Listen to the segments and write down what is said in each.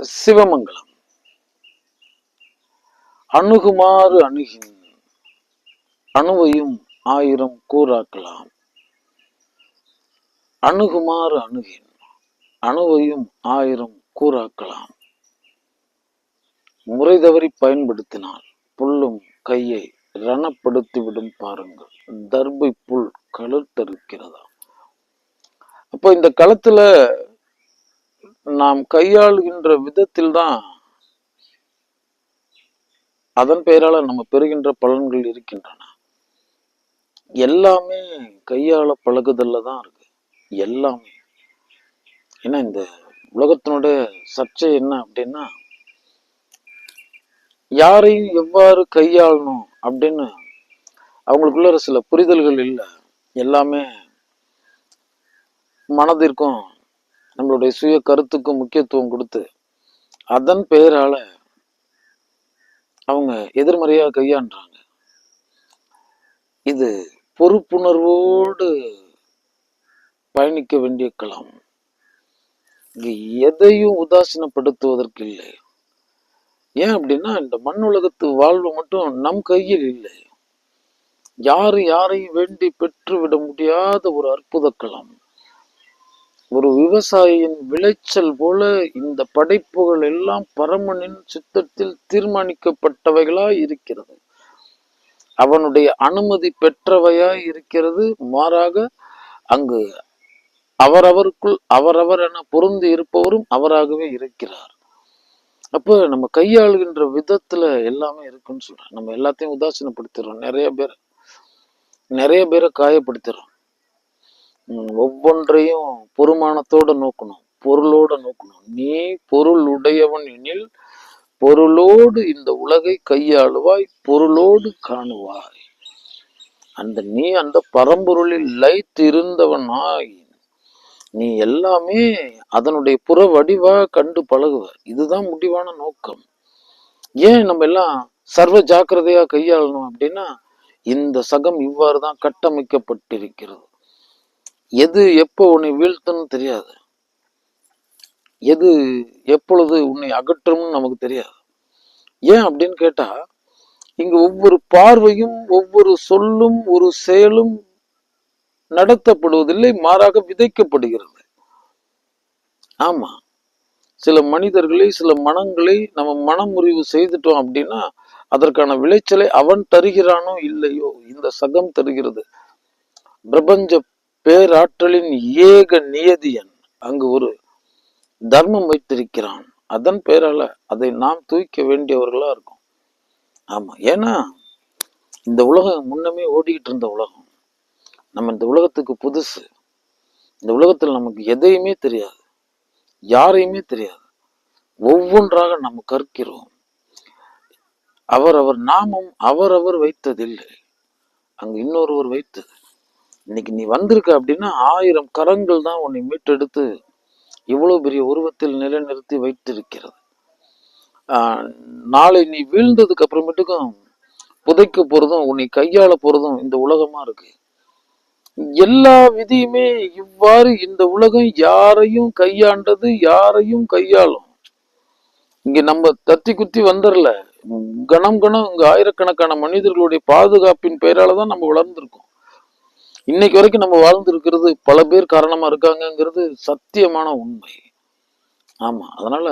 சிவமங்கலம். அணுகுமாறு அணுகின் அணுவையும் ஆயிரம் கூறாக்கலாம். அணுகுமாறு அணுகின் அணுவையும் ஆயிரம் கூறாக்கலாம். முறை தவறி பயன்படுத்தினால் புல்லும் கையை ரணப்படுத்தி விடும் பாருங்கள். தர்பை புல் கழுத்தறுக்கிறதா அப்போ இந்த களத்துல நாம் கையாளுகின்ற விதத்தில் தான் அதன் பெயரால நம்ம பெறுகின்ற பலன்கள் இருக்கின்றன. எல்லாமே கையாள பழகுதல்ல தான் இருக்கு. எல்லாமே. ஏன்னா இந்த உலகத்தினுடைய சர்ச்சை என்ன அப்படின்னா யாரையும் எவ்வாறு கையாளணும் அப்படின்னு அவங்களுக்குள்ள சில புரிதல்கள் இல்லை. எல்லாமே மனதிற்கும் நம்மளுடைய சுய கருத்துக்கும் முக்கியத்துவம் கொடுத்து அதன் பெயரால அவங்க எதிர்மறையா கையாண்டாங்க. இது பொறுப்புணர்வோடு பயணிக்க வேண்டிய களம். இது எதையும் உதாசீனப்படுத்துவதற்கு இல்லை. ஏன் அப்படின்னா இந்த மண் உலகத்து வாழ்வு மட்டும் நம் கையில் இல்லை. யாரு யாரையும் வேண்டி பெற்றுவிட முடியாத ஒரு அற்புத களம். ஒரு விவசாயியின் விளைச்சல் போல இந்த படைப்புகள் எல்லாம் பரமனின் சித்தத்தில் தீர்மானிக்கப்பட்டவைகளாய் இருக்கிறது. அவனுடைய அனுமதி பெற்றவையாய் இருக்கிறது. மாறாக அங்கு அவரவருக்குள் அவரவர் என பொருந்தி இருப்பவரும் அவராகவே இருக்கிறார். அப்போ நம்ம கையாளுகின்ற விதத்துல எல்லாமே இருக்குன்னு சொல்றேன். நம்ம எல்லாத்தையும் உதாசீனப்படுத்திடுறோம். நிறைய பேர் நிறைய பேரை காயப்படுத்திடுறோம். ஒவ்வொன்றையும் பொறுமானத்தோட நோக்கணும் பொருளோட நோக்கணும். நீ பொருள் உடையவன் எனில் பொருளோடு இந்த உலகை கையாளுவாய் பொருளோடு காணுவாய். அந்த நீ அந்த பரம்பொருளில் லைத்திருந்தவனாய். நீ எல்லாமே அதனுடைய புற வடிவா கண்டு பழகுவ. இதுதான் முடிவான நோக்கம். ஏன் நம்ம எல்லாம் சர்வ ஜாக்கிரதையா கையாளணும் அப்படின்னா இந்த சகம் இவ்வாறு தான் கட்டமைக்கப்பட்டிருக்கிறது. எது எப்போ உன்னை வீழ்த்துன்னு தெரியாது. எது எப்பொழுது உன்னை அகற்றும்னு நமக்கு தெரியாது. ஏன் அப்படின்னு கேட்டா இங்க ஒவ்வொரு பார்வையும் ஒவ்வொரு சொல்லும் ஒரு செயலும் நடத்தப்படுவதில்லை மாறாக விதைக்கப்படுகிறது. ஆமா சில மனிதர்களை சில மனங்களை நம்ம மனமுறிவு செய்துட்டோம் அப்படின்னா அதற்கான விளைச்சலை அவன் தருகிறானோ இல்லையோ இந்த சகம் தருகிறது. பிரபஞ்ச பேராற்றலின் ஏக நியதியன். அங்கு ஒரு தர்மம் வைத்திருக்கிறான். அதன் பேரால அதை நாம் தூய்க்க வேண்டியவர்களா இருக்கும். ஆமா. ஏன்னா இந்த உலகம் முன்னமே ஓடிக்கிட்டு இருந்த உலகம். நம்ம இந்த உலகத்துக்கு புதுசு. இந்த உலகத்தில் நமக்கு எதையுமே தெரியாது. யாரையுமே தெரியாது. ஒவ்வொன்றாக நம்ம கற்கிறோம். அவரவர் நாமம் அவரவர் வைத்ததில்லை. அங்கு இன்னொருவர் வைத்தது. இன்னைக்கு நீ வந்திருக்க அப்படின்னா ஆயிரம் கரங்கள் தான் உன்னை மீட்டெடுத்து இவ்வளோ பெரிய உருவத்தில் நிலைநிறுத்தி வைத்திருக்கிறது. நாளை நீ வீழ்ந்ததுக்கு அப்புறமேட்டுக்கும் புதைக்க போறதும் உன்னை கையாள போறதும் இந்த உலகமா இருக்கு. எல்லா விதியுமே இவ்வாறு இந்த உலகம் யாரையும் கையாண்டது யாரையும் கையாளும். இங்க நம்ம தத்தி குத்தி வந்துடல கணம் கணம் இங்க ஆயிரக்கணக்கான மனிதர்களுடைய பாதுகாப்பின் பெயரால தான் நம்ம வளர்ந்துருக்கோம். இன்னைக்கு வரைக்கும் நம்ம வாழ்ந்துருக்கிறது பல பேர் காரணமா இருக்காங்கங்கிறது சத்தியமான உண்மை. ஆமா அதனால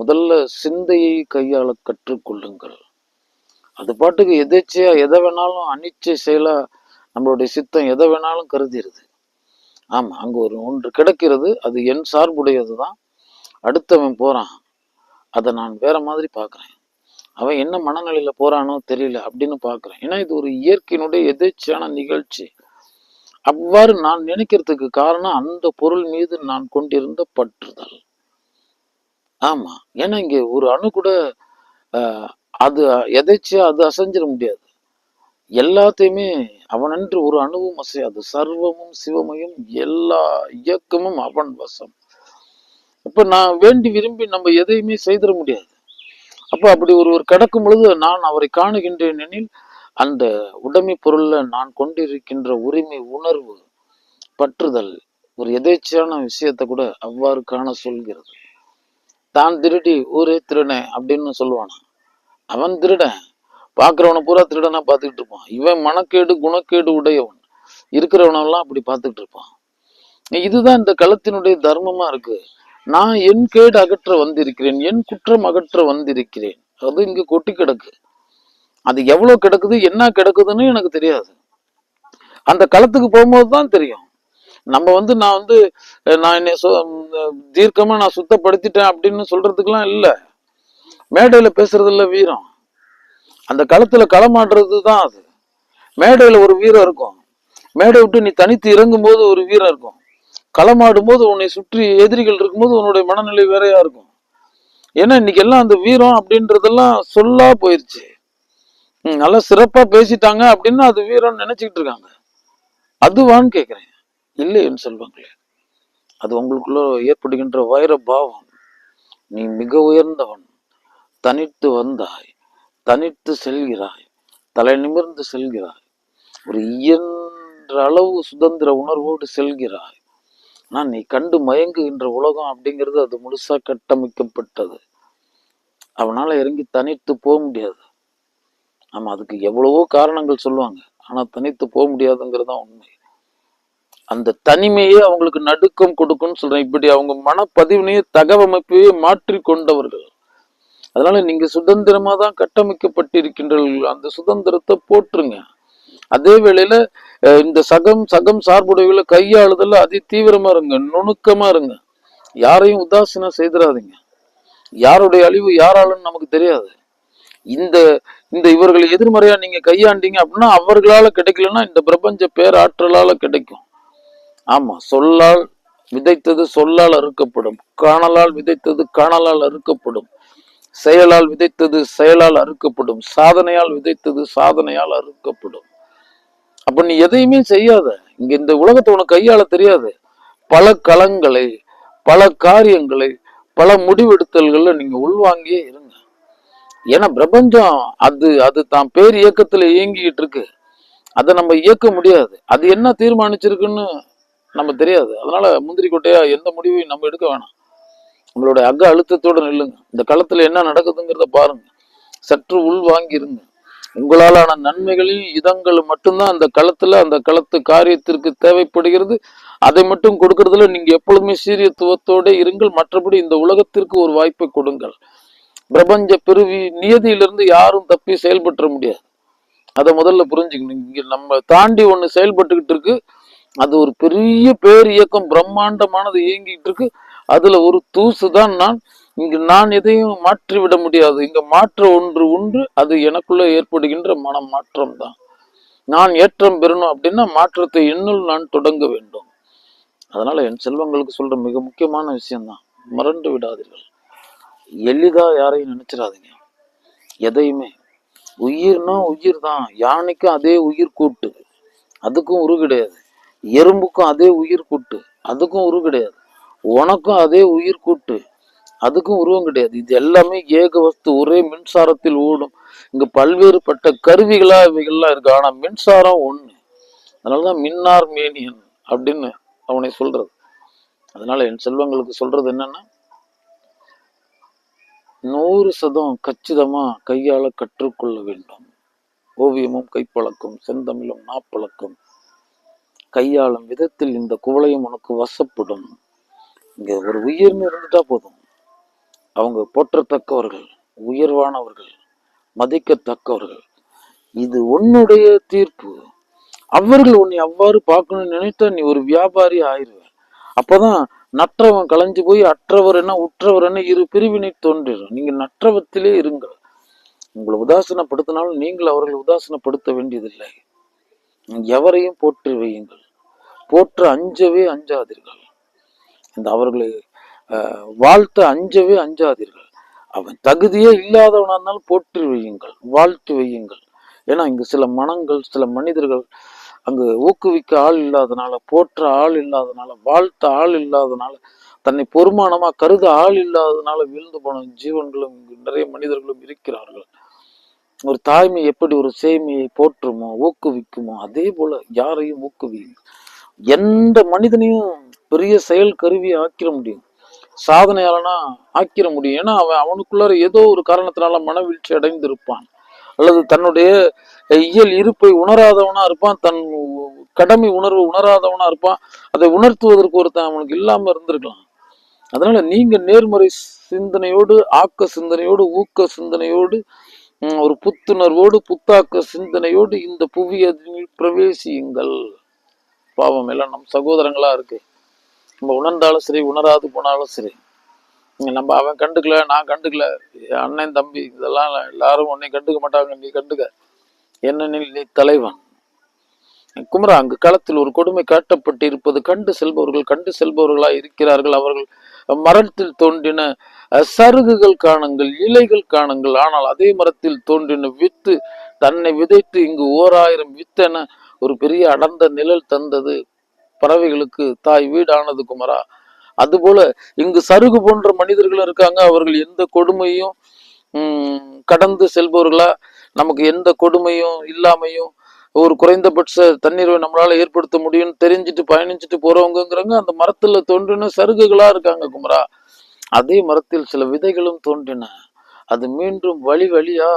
முதல்ல சிந்தையை கையாள கற்றுக்கொள்ளுங்கள். அது பாட்டுக்கு எதேச்சையா எதை வேணாலும் அனிச்சை செயலா நம்மளுடைய சித்தம் எதை வேணாலும் கருதிருது. ஆமா அங்க ஒரு ஒன்று கிடக்கிறது அது என் சார்புடையது தான் அடுத்தவன் போறான். அதை நான் வேற மாதிரி பார்க்குறேன் அவன் என்ன மனநிலையில போறானோ தெரியல அப்படின்னு பாக்குறேன் ஏன்னா இது ஒரு இயற்கையினுடைய எதேச்சியான நிகழ்ச்சி. அவ்வாறு நான் நினைக்கிறதுக்கு காரணம் அந்த பொருள் மீது நான் கொண்டிருந்த பற்றுதல். ஆமா. ஏன்னா இங்க ஒரு அணு கூட ஆஹ், அது எதேச்சியா அது அசைஞ்சிட முடியாது. எல்லாத்தையுமே அவனன்று ஒரு அணுவும் அசையாது. சர்வமும் சிவமையும் எல்லா இயக்கமும் அவன் வசம். இப்ப நான் வேண்டி விரும்பி நம்ம எதையுமே செய்திட முடியாது. அப்ப அப்படி ஒருவர் கிடக்கும் பொழுது நான் அவரை காணுகின்றேன் எனில் அந்த உடைமை பொருள்ல நான் கொண்டிருக்கின்ற உரிமை உணர்வு பற்றுதல் ஒரு எதேச்சையான விஷயத்தை கூட அவ்வாறு காண சொல்கிறது. தான் திருடி ஊரே திருடன் அப்படின்னு சொல்லுவானா. அவன் திருடன் பார்க்கிறவனை பூரா திருடனா பார்த்துக்கிட்டு இருப்பான். இவன் மனக்கேடு குணக்கேடு உடையவன். இருக்கிறவனெல்லாம் அப்படி பார்த்துக்கிட்டு இருப்பான். இதுதான் இந்த களத்தினுடைய தர்மமா இருக்கு. நான் என் கேடு அகற்ற வந்திருக்கிறேன் என் குற்றம் அகற்ற வந்திருக்கிறேன். அது இங்க கொட்டி கிடக்கு. அது எவ்வளவு கிடக்குது என்ன கிடக்குதுன்னு எனக்கு தெரியாது. அந்த களத்துக்கு போகும்போது தான் தெரியும். நம்ம வந்து நான் வந்து நான் என்னை சு- தீர்க்கமா நான் சுத்தப்படுத்திட்டேன் அப்படின்னு சொல்றதுக்கெல்லாம் இல்லை. மேடையில பேசுகிறதில்ல வீரம். அந்த களத்துல களமாடுறது தான் அது. மேடையில ஒரு வீரம் இருக்கும். மேடை விட்டு நீ தனித்து இறங்கும் போது ஒரு வீரம் இருக்கும். களமாடும் போது உன்னை சுற்றி எதிரிகள் இருக்கும்போது உன்னுடைய மனநிலை வேறையா இருக்கும். ஏன்னா இன்னைக்கு எல்லாம் அந்த வீரம் அப்படின்றதெல்லாம் சொல்லா போயிருச்சு. நல்லா சிறப்பா பேசிட்டாங்க அப்படின்னு அது வீரம் நினைச்சுக்கிட்டு இருக்காங்க. அதுவான்னு கேக்குறேன். இல்லைன்னு சொல்லுவாங்களே. அது உங்களுக்குள்ள ஏற்படுகின்ற வைர பாவம். நீ மிக உயர்ந்தவன். தனித்து வந்தாய். தனித்து செல்கிறாய். தலை நிமிர்ந்து செல்கிறாய். ஒரு இயன்ற அளவு சுதந்திர உணர்வோடு செல்கிறாய். ஆனால் நீ கண்டு மயங்குகின்ற உலகம் அப்படிங்கிறது அது முழுசாக கட்டமைக்கப்பட்டது. அவனால் இறங்கி தனித்து போக முடியாது. நம்ம அதுக்கு எவ்வளவோ காரணங்கள் சொல்லுவாங்க. ஆனால் தனித்து போக முடியாதுங்கிறது தான் உண்மை. அந்த தனிமையே அவங்களுக்கு நடுக்கம் கொடுக்கும்னு சொல்கிறேன் இப்படி அவங்க மனப்பதிவினையே தகவமைப்பையே மாற்றி கொண்டவர்கள். அதனால நீங்கள் சுதந்திரமாக தான் கட்டமைக்கப்பட்டிருக்கின்றீர்கள். அந்த சுதந்திரத்தை போற்றுங்க. அதே வேளையில இந்த சகம் சகம் சார்புடையவில் கையாளுதல் அதி தீவிரமா இருங்க நுணுக்கமா இருங்க. யாரையும் உதாசீனம் செய்திடாதீங்க யாருடைய அழிவு யாராலும் நமக்கு தெரியாது. இந்த இந்த இவர்களை எதிர்மறையா நீங்க கையாண்டீங்க அப்படின்னா அவர்களால கிடைக்கலன்னா இந்த பிரபஞ்ச பேராற்றலால கிடைக்கும். ஆமா சொல்லால் விதைத்தது சொல்லால் அறுக்கப்படும். காணலால் விதைத்தது காணலால் அறுக்கப்படும். செயலால் விதைத்தது செயலால் அறுக்கப்படும். சாதனையால் விதைத்தது சாதனையால் அறுக்கப்படும். அப்ப நீ எதையுமே செய்யாத. இங்க இந்த உலகத்தை உனக்கு கையாள தெரியாது. பல களங்களை பல காரியங்களை பல முடிவெடுத்தல்கள்ல நீங்க உள்வாங்கியே இருங்க. ஏன்னா பிரபஞ்சம் அது அது தான் பேர் இயக்கத்துல இயங்கிட்டு இருக்கு. அதை நம்ம இயக்க முடியாது. அது என்ன தீர்மானிச்சிருக்குன்னு நம்ம தெரியாது. அதனால முந்திரி கொட்டையா எந்த முடிவையும் நம்ம எடுக்க வேணாம். நம்மளுடைய அக அழுத்தத்தோட நில்லுங்க. இந்த களத்துல என்ன நடக்குதுங்கிறத பாருங்க. சற்று உள் வாங்கிருங்க உங்களாலான நன்மைகளையும் இதங்கள் மட்டும்தான் அந்த களத்துல அந்த களத்து காரியத்திற்கு தேவைப்படுகிறது. அதை மட்டும் கொடுக்கறதுல நீங்க எப்பொழுதுமே சீரியத்துவத்தோட இருங்கள். மற்றபடி இந்த உலகத்திற்கு ஒரு வாய்ப்பை கொடுங்கள். பிரபஞ்ச பிறவி நியதியிலிருந்து யாரும் தப்பி செயல்பட்டுற முடியாது. அதை முதல்ல புரிஞ்சுக்கணும். இங்க நம்ம தாண்டி ஒண்ணு செயல்பட்டுக்கிட்டு இருக்கு. அது ஒரு பெரிய பேர் இயக்கம். பிரம்மாண்டமானது இயங்கிட்டு இருக்கு. அதுல ஒரு தூசு தான் நான். இங்கு நான் எதையும் மாற்றி விட முடியாது. இங்கு மாற்ற ஒன்று உண்டு அது எனக்குள்ள ஏற்படுகின்ற மன மாற்றம் தான் நான் ஏற்றம் பெறணும் அப்படின்னா மாற்றத்தை இன்னும் நான் தொடங்க வேண்டும். அதனால என் செல்வங்களுக்கு சொல்ற மிக முக்கியமான விஷயம்தான். மறந்து விடாதீர்கள். எளிதா யாரையும் நினைச்சிடாதீங்க. எதையுமே. உயிர்னா உயிர் தான் யானைக்கும் அதே உயிர் கூட்டு. அதுக்கும் உரு கிடையாது. எறும்புக்கும் அதே உயிர் கூட்டு. அதுக்கும் உரு கிடையாது. உனக்கும் அதே உயிர் கூட்டு. அதுக்கும் உருவம் கிடையாது. இது எல்லாமே ஏக வஸ்து ஒரே மின்சாரத்தில் ஓடும். இங்க பல்வேறுபட்ட கருவிகளா இவைகள்லாம் இருக்கு. ஆனா மின்சாரம் ஒண்ணு. அதனாலதான் மின்னார் மேனியன் அப்படின்னு அவனை சொல்றது. அதனால என் செல்வங்களுக்கு சொல்றது என்னன்னா நூறு சதம் கச்சிதமா கையாள கற்றுக்கொள்ள வேண்டும். ஓவியமும் கைப்பழக்கம் செந்தமிழும் நாப்பழக்கம். கையாளும் விதத்தில் இந்த குவளையும் உனக்கு வசப்படும். இங்க ஒரு உயிர்னு இருந்துட்டா போதும். அவங்க போற்றத்தக்கவர்கள் உயர்வானவர்கள் மதிக்கத்தக்கவர்கள். இது உன்னுடைய தீர்ப்பு. அவர்கள் உன்னை அவ்வாறு பார்க்கணும்னு நினைத்தா நீ ஒரு வியாபாரி ஆயிருவ. அப்பதான் நற்றவன் கலைஞ்சு போய் அற்றவர் என்ன உற்றவர் என்ன இரு பிரிவினை தோன்றிடும். நீங்க நற்றவத்திலே இருங்கள். உங்களை உதாசனப்படுத்தினாலும் நீங்கள் அவர்களை உதாசனப்படுத்த வேண்டியதில்லை. எவரையும் போற்றி வையுங்கள். போற்ற அஞ்சவே அஞ்சாதீர்கள். இந்த அவர்களை வாழ்த்த அஞ்சவே அஞ்சாதீர்கள். அவன் தகுதியே இல்லாதவனாக இருந்தாலும் போற்றி வையுங்கள் வாழ்த்து வையுங்கள். ஏன்னா இங்கு சில மனங்கள் சில மனிதர்கள் அங்கு ஊக்குவிக்க ஆள் இல்லாதனால போற்ற ஆள் இல்லாதனால வாழ்த்த ஆள் இல்லாதனால தன்னை பொறுமானமா கருத ஆள் இல்லாதனால வீழ்ந்து போன ஜீவன்களும் இங்கு நிறைய மனிதர்களும் இருக்கிறார்கள். ஒரு தாய்மை எப்படி ஒரு சேமியை போற்றுமோ ஊக்குவிக்குமோ அதே போல யாரையும் ஊக்குவியும் எந்த மனிதனையும் பெரிய செயல் கருவியை ஆக்கிட முடியும். சாதனையாளனா ஆக்கிர முடியும். ஏன்னா அவன் அவனுக்குள்ளார ஏதோ ஒரு காரணத்தினால மனவீழ்ச்சி அடைந்திருப்பான். அல்லது தன்னுடைய இயல் இருப்பை உணராதவனா இருப்பான். தன் கடமை உணர்வு உணராதவனா இருப்பான். அதை உணர்த்துவதற்கு ஒருத்தன் அவனுக்கு இல்லாம இருந்திருக்கலாம். அதனால நீங்க நேர்மறை சிந்தனையோடு ஆக்க சிந்தனையோடு ஊக்க சிந்தனையோடு ஒரு புத்துணர்வோடு புத்தாக்க சிந்தனையோடு இந்த புவியதில் பிரவேசியுங்கள். பாவம் எல்லாம் நம் சகோதரங்களா இருக்கு. நம்ம உணர்ந்தாலும் சரி உணராது போனாலும் சரி. நம்ம அவன் கண்டுக்கல நான் கண்டுக்கல அண்ணன் தம்பி இதெல்லாம் எல்லாரும் உன்னை கண்டுக்க மாட்டாங்க நீ கண்டுக்க. என்னென்னில் நீ தலைவன். குமரா அங்கு களத்தில் ஒரு கொடுமை காட்டப்பட்டு இருப்பது கண்டு செல்பவர்கள் கண்டு செல்பவர்களா இருக்கிறார்கள். அவர்கள் மரத்தில் தோன்றின சருகுகள் காணுங்கள் இலைகள் காணுங்கள். ஆனால் அதே மரத்தில் தோன்றின வித்து தன்னை விதைத்து இங்கு ஓர் ஆயிரம் வித்தென ஒரு பெரிய அடர்ந்த நிழல் தந்தது. பறவைகளுக்கு தாய் வீடானது குமரா. அதுபோல இங்கு சருகு போன்ற மனிதர்கள் இருக்காங்க. அவர்கள் எந்த கொடுமையும் கடந்து செல்பவர்களா? நமக்கு எந்த கொடுமையும் இல்லாமையும் ஒரு குறைந்தபட்ச தண்ணீரை நம்மளால ஏற்படுத்த முடியும்னு தெரிஞ்சுட்டு பயணிச்சுட்டு போறவங்கிறவங்க அந்த மரத்துல தோன்றின சருகுகளா இருக்காங்க குமரா. அதே மரத்தில் சில விதைகளும் தோன்றின. அது மீண்டும் வழி வழியா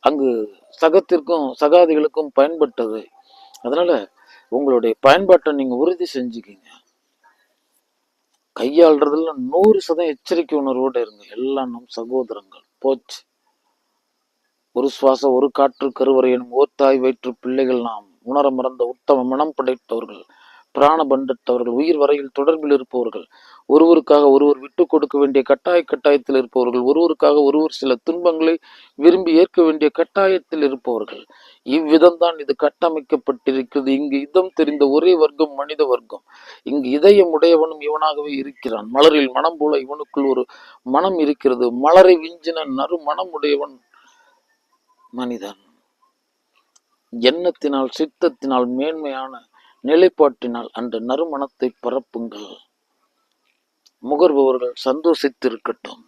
அங்கு சகத்திற்கும் சகாதிகளுக்கும் பயன்பட்டது. அதனால உங்களுடைய பயன்பாட்டை நீங்கள் உறுதி செஞ்சுக்கிங்க. கையாளுறதுல நூறு சதம் எச்சரிக்கை உணர்வோடு இருங்க. எல்லாம் நம் சகோதரங்கள். போச்சு. ஒரு சுவாச ஒரு காற்று கருவறை எனும் வயிற்று பிள்ளைகள் நாம் உணர மறந்த உத்தம மனம் படைத்தவர்கள். பிராண பண்டத்தவர்கள் உயிர் வரையில் தொடர்பில் இருப்பவர்கள் ஒருவருக்காக ஒருவர் விட்டு கொடுக்க வேண்டிய கட்டாய கட்டாயத்தில் இருப்பவர்கள் ஒருவருக்காக ஒருவர் சில துன்பங்களை விரும்பி ஏற்க வேண்டிய கட்டாயத்தில் இருப்பவர்கள். இவ்விதம்தான் இது கட்டமைக்கப்பட்டிருக்கிறது. இங்கு இதம் தெரிந்த ஒரே வர்க்கம் மனித வர்க்கம். இங்கு இதயம் உடையவனும் இவனாகவே இருக்கிறான். மலரில் மனம் போல இவனுக்குள் ஒரு மனம் இருக்கிறது. மலரை விஞ்சின நறு மனம் உடையவன் மனிதன். எண்ணத்தினால் சித்தத்தினால் மேன்மையான நிலைப்பாட்டினால் அந்த நறுமணத்தை பரப்புங்கள். முகர்பவர்கள் சந்தோஷித்திருக்கட்டும்.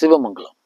சிவமங்கலம்.